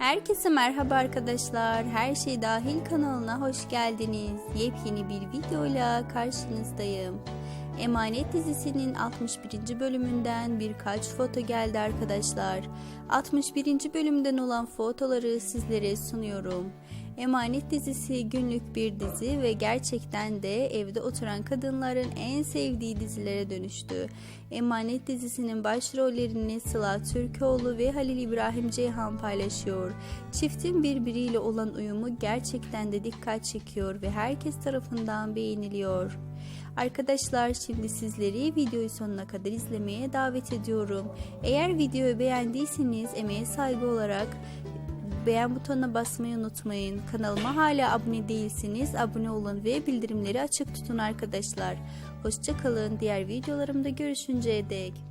Herkese merhaba arkadaşlar. Her şey dahil kanalına hoş geldiniz. Yepyeni bir videoyla karşınızdayım. Emanet dizisinin 61. bölümünden birkaç foto geldi arkadaşlar. 61. bölümden olan fotoları sizlere sunuyorum. Emanet dizisi günlük bir dizi ve gerçekten de evde oturan kadınların en sevdiği dizilere dönüştü. Emanet dizisinin başrollerini Sıla Türkoğlu ve Halil İbrahim Ceyhan paylaşıyor. Çiftin birbiriyle olan uyumu gerçekten de dikkat çekiyor ve herkes tarafından beğeniliyor. Arkadaşlar şimdi sizleri videoyu sonuna kadar izlemeye davet ediyorum. Eğer videoyu beğendiyseniz emeğe saygı olarak beğen butonuna basmayı unutmayın. Kanalıma hala abone değilseniz abone olun ve bildirimleri açık tutun arkadaşlar. Hoşçakalın. Diğer videolarımda görüşünceye dek.